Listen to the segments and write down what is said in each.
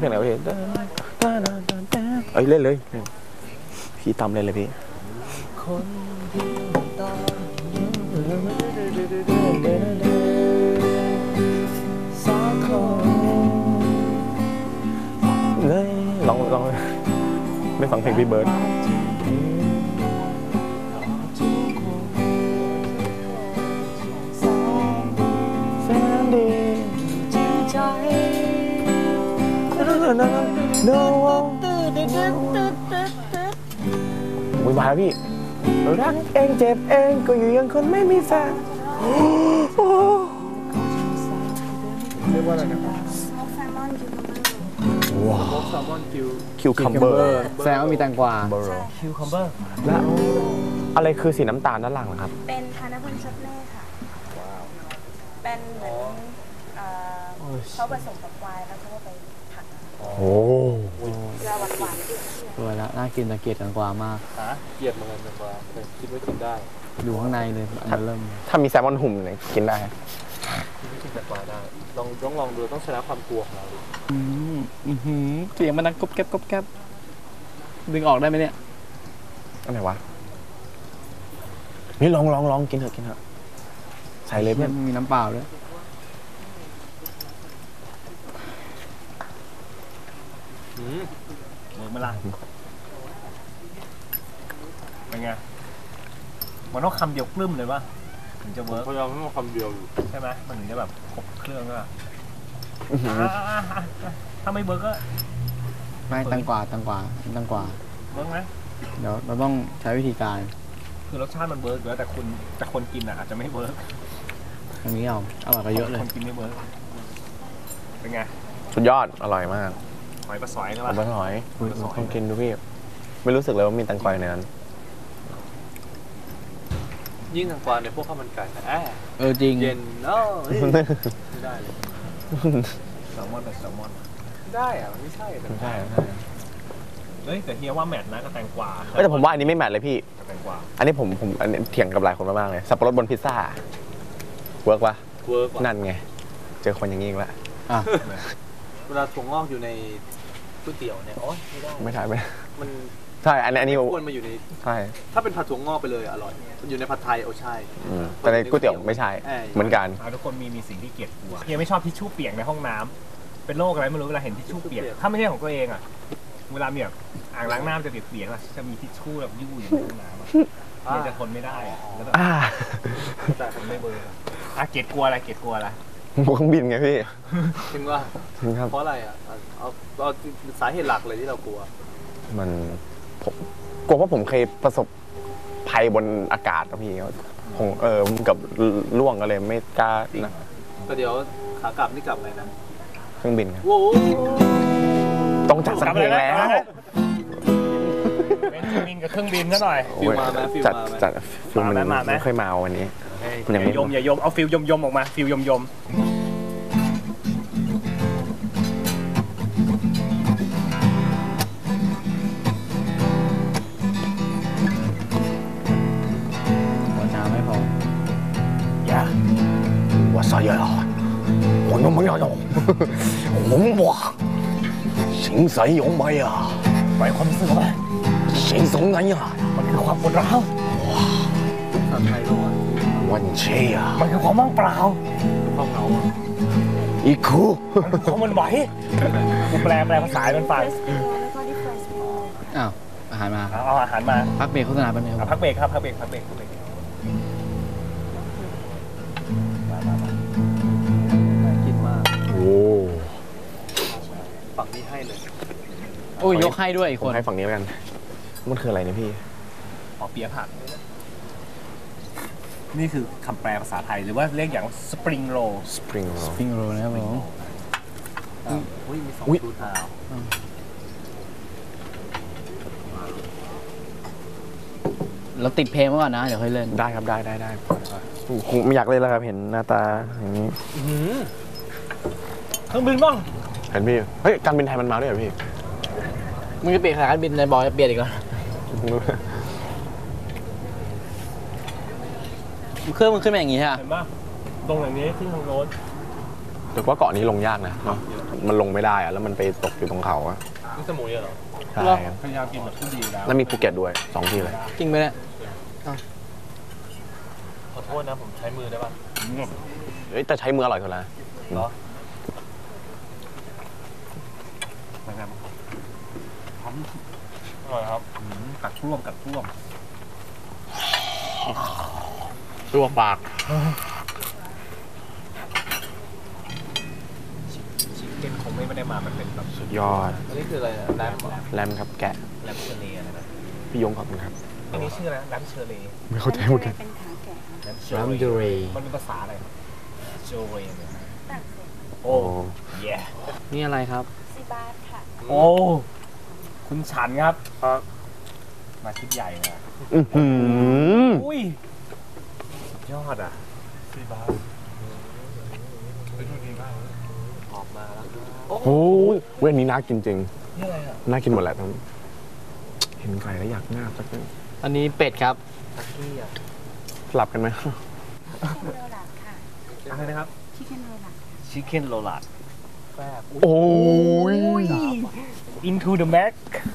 เพลงอะไรวะพี่เอ้ยเล่นเลยพี่ตำเล่นเลยพี่ลองลองไม่ฟังเพลงพี่เบิร์ด โน้ตื่นตื่นตื่นตื่นตื่นตื่นอุ้ยมาแล้วพี่ รักเองเจ็บเองก็อยู่อยังคนไม่มีแฟนเรียกว่าอะไรนะครับว้าวแซลมอนคิวคิวคัมเบอร์แสดงว่ามีแตงกวาเบอร์คิวคัมเบอร์และอะไรคือสีน้ำตาลด้านหลังนะครับ เป็นทานพันชัตเน่ค่ะ เป็นเหมือนเอ่อเขาผสมกับไวน์แล้วเขาก็ไปผัด โอ้จะหวานหวานๆเปรี้ยวสวยแล้วน่ากินตะเกียบแตงกวามาก หาเกลียดเหมือนกันแต่ว่าแต่คิดว่ากินได้อยู่ข้างในเลยอันเริ่ม ถ้ามีแซลมอนหุ่มเนี่ยกินได้คิดว่ากินแต่ปลาได้ลองต้องลองดูต้องชนะความกลัวของเราดูอืมอื้อหือเสียงมันดังก๊อบแก๊บก๊อบแก๊บดึงออกได้ไหมเนี่ยอันไหนวะนี่ลองลองลองกินเถอะกินเถอะใส่เลยเพื่อน มีน้ำเปล่าด้วย อืมเวิร์กไหมล่ะเป็นไงมันต้องคำเดียวกลื้มเลยป่ะถึงจะเวิร์กพยายามให้มันคำเดียวอยู่ใช่ไหมมันถึงจะแบบครบเครื่องด้วยถ้าไม่เวิร์กก็ไม่แตงกวาแตงกวาแตงกวาเวิร์กไหมเดี๋ยวเราต้องใช้วิธีการ คือรสชาติมันเวิร์กอยู่แล้วแต่คนแต่คนกินอะอาจจะไม่เวิร์กอันนี้เอาอร่อยกว่าเยอะเลยคนกินไม่เวิร์กเป็นไงสุดยอดอร่อยมาก หอยปลาสอยนะขอบป่ะคุณหอยลองกินดูพี่ไม่รู้สึกเลยว่ามีแตงกวาอยู่ในนั้น ยิ่งทางกวาในพวกข้าวมันไก่แต่แอะเออจริง เย็นเนาะไม่ได้เลยแซลมอนแต่แซลมอนได้อะมันไม่ใช่แต่ไม่ใช่ไม่ใช่เฮ้ยแต่เฮียว่าแมทนะกับแตงกวาเอ้ยแต่ผมว่าอันนี้ไม่แมทเลยพี่ กับแตงกวาอันนี้ผมผมอันนี้เถียงกับหลายคนมากๆเลย สับปะรดบนพิซซ่าเวิร์กปะเวิร์กว่ะนั่นไง เจอคนอย่างนี้อีกแล้วอะเวลาถั่วงอกอยู่ใน ก๋วยเตี๋ยวเนี่ยโอ๊ยไม่ได้ไม่ได้ไม่ได้มันใช่อันนี้อันนี้ควรมาอยู่ในใช่ถ้าเป็นผัดถั่วงอกไปเลยอะอร่อยมันอยู่ในผัดไทยโอ้ใช่ อืมแต่ในก๋วยเตี๋ยวไม่ใช่เอ้ยเหมือนกัน อ่าทุกคนมีมีสิ่งที่เกลียดกลัวเฮียไม่ชอบทิชชู่เปียกในห้องน้ำเป็นโรคอะไรไม่รู้เวลาเห็นทิชชู่เปียก ถ้าไม่ใช่ของตัวเองอะ เวลามีแบบอ่างล้างหน้ามันจะเปียกๆอะจะมีทิชชู่แบบยู่อยู่ในห้องน้ำอะเฮียจะทนไม่ได้อะแล้วแบบอ่า แต่ผมไม่เวิร์กอะอะเกลียดกลัวอะไรเกลียดกลัวอะไร บวเครื่องบินไงพี่ จริงว่าจริงครับ เพราะอะไรอะเอาเอาเอาสาเหตุหลักเลยที่เรากลัว มันผมกลัวว่าผมเคยประสบภัยบนอากาศนะพี่คงเออกับล่วงก็เลยไม่กล้านะแต่เดี๋ยวขากลับนี่กลับไงนะเครื่องบินครับโว้ต้องจัดสักเพลงแล้ว เป็นเครื่องบินกับเครื่องบินซะหน่อยฟิลมาไหมฟิลจัดมาไหมจัดฟิลมันมาไหมมาไหมไม่ค่อยมาวันนี้ มันยัง อ ไม่ ย่ายมอย่ายมเอาฟิลยมยมๆออกมาฟิลยมยม หัวน้ำไม่พอ 呀，我啥也好，我都没有用，红哇，行使用咪啊， ปล่อยความรู้สึกออกมา 行送你 วันเชียมันคือความว่างเปล่าความเหงาอีกคูความมันไหวกูแปลแปลภาษามันฟังอ้าวอาหารมาเอาอาหารมาพักเบรกโฆษณาเป็นไงพักเบรกครับพักเบรกพักเบรกพักเบรกโอ้ฝั่งนี้ให้เลยโอ้ยยกให้ด้วยอีกคนให้ฝั่งนี้แล้กันมันคืออะไรเนี่ยพี่ปอเปียผัก นี่คือคำแปลภาษาไทยหรือว่าเรียกอย่างสปริงโร spring roll ปิ้งโรลนะครับผมอุ้ยมีสองอุ๊ยชุดอะเราติดเพลงมาก่อนนะ เดี๋ยวค่อยเล่น ได้ครับได้ได้ได้คงไม่อยากเล่นแล้วครับ เห็นหน้าตาอย่างนี้เครื่องบินบ้างเห็นพี่ เฮ้ย การบินไทยมันมาด้วยเหรอพี่ มึงจะเปลี่ยนขนาดบินในบอลจะเปลี่ยนอีกเหรอ เครื่องมึงขึ้นมาอย่างงี้ใช่ไหมเห็นปะตรงอย่างนี้ขึ้นทางโน้นแต่ว่าเกาะนี้ลงยากนะเนาะเยอะมันลงไม่ได้อะแล้วมันไปตกอยู่ตรงเขาอะนี่สมุยเหรอใช่ครับพยายามกินแบบผู้ดีแล้วแล้วมีภูเก็ตด้วยสองที่เลยจริงไหมเนี่ยขอโทษนะผมใช้มือได้ป่ะเอ้ยแต่ใช้มืออร่อยสุดแล้วเหรอนะครับอร่อยครับอืมกัดท่วมกัดท่วม ตัวปากชิคเก้นคงไม่ได้มามันเป็นแบบสุดยอด อันนี้คืออะไรแรมเหรอแรมครับแกะแรมเชอร์เล่นะครับพี่ยงขอบคุณครับ อันนี้ชื่ออะไรนะแรมเชอร์เล่ไม่เข้าใจเหมือนกันเป็นขาแก่แรมเชอรัร์มเล่เดเรย์มันเป็นภาษาอะไรโจเรเนี่ยฝรั่งเศสโอ้โอ้เย่นี่อะไรครับซีบาร์ค่ะ โอ้คุณฉันครับ มาชุดใหญ่เลยอะอื้อหืออุ้ ยสุดยอดอะซีบาสเป็นดูดีมากเลยออกมาแล้วโอ้ยเว้ยอันนี้น่ากินจริง นี่อะไรอะน่ากินหมดแหละทั้งเห็นไก่แล้วอยากงาบสักนิดอันนี้เป็ดครับทักกี้อะสลับกันไหม ชิคเก้นโรลัดค่ะ อะไรนะครับ ชิคเก้นโรลัดชิคเก้นโรลัดแฟบโอ้ย into the mac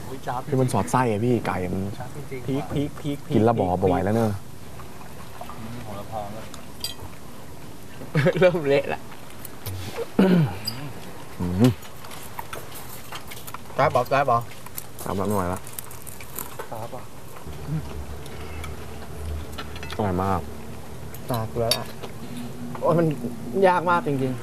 อุ้ยจ้าบคือมันสอดไส้อะพี่ไก่มันจ้าบจริงๆพีคพีคพีคกินแล้วบอกบ่ไหวแล้วเนอะ ของละพองแล้ว เริ่มเละละอื้อหือได้บอกได้บอกทำแล้วไม่ไหวแล้วครับอะอร่อยมาก ตากูแล้วล่ะโอ้ยมันยากมากจริง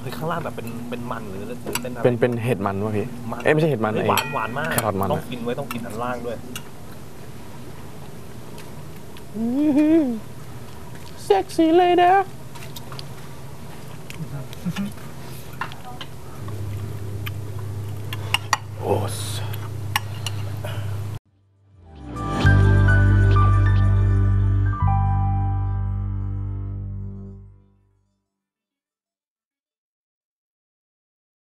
เฮ้ยข้างล่างแบบเป็นเป็นมันหรือหรือเป็นอะไรเป็นเป็นเห็ดมันวะพี่เอ้ยไม่ใช่เห็ดมันฮ้ยไอ้หวานหวานมากแครอทมันต้องอะกินไว้ต้องกินอันล่างด้วยเซ็กซี่เลยนะ โอ้ส